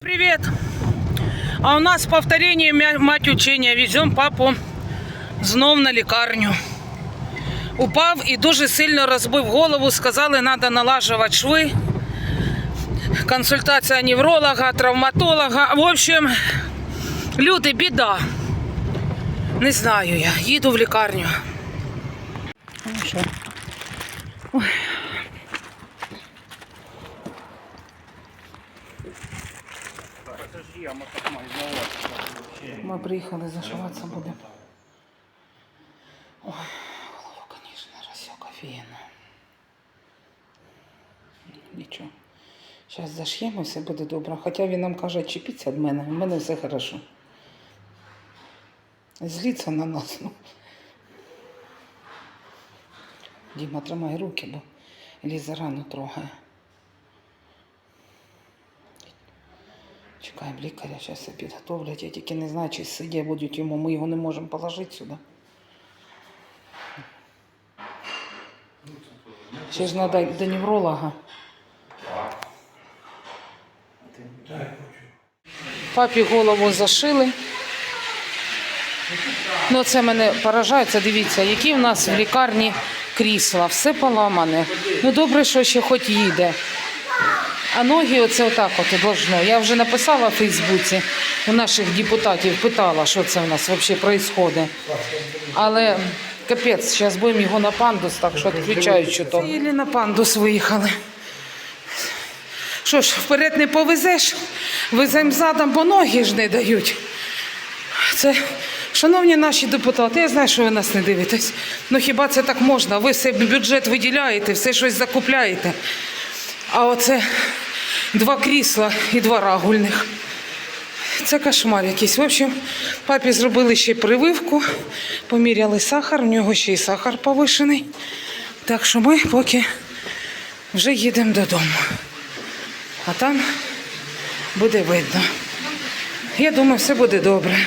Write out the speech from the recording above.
Привет! А у нас повторение мать учения. Везем папу знов на лікарню. Упав і дуже сильно розбив голову. Сказали, треба налажувати шви. Консультація невролога, травматолога. В общем, люди, біда. Не знаю я. Їду в лікарню. Ну Ми приїхали зашиватися будемо. Ой, голова, звісно, розсек офігенно. Нічого. Зараз заш'ємо все буде добре. Хоча він нам каже, чіпіться від мене, в мене все хорошо. Зліться на нас. Ну. Діма, тримай руки, бо Ліза рану трогає. Чекаємо лікаря, зараз все підготовлять. Я тільки не знаю, чи сидя будуть йому. Ми його не можемо положити сюди. Ще ж треба до невролога. Папі голову зашили. Ну, це мене поражає. Це дивіться, які в нас в лікарні крісла, все поламане. Ну добре, що ще хоч їде. А ноги оце отак от должно. Я вже написала в Фейсбуці у наших депутатів, питала, що це у нас взагалі відбувається. Але капець, зараз будемо його на пандус, так що відключають то. Ілі на пандус виїхали. Що ж, вперед не повезеш, веземо задом, бо ноги ж не дають. Це, шановні наші депутати, я знаю, що ви нас не дивитесь. Ну хіба це так можна? Ви все бюджет виділяєте, все щось закупляєте. А оце два крісла і два рагульних. Це кошмар якийсь. В общем, папі зробили ще прививку, поміряли сахар, у нього ще й сахар повишений. Так що ми поки вже їдемо додому. А там буде видно. Я думаю, все буде добре.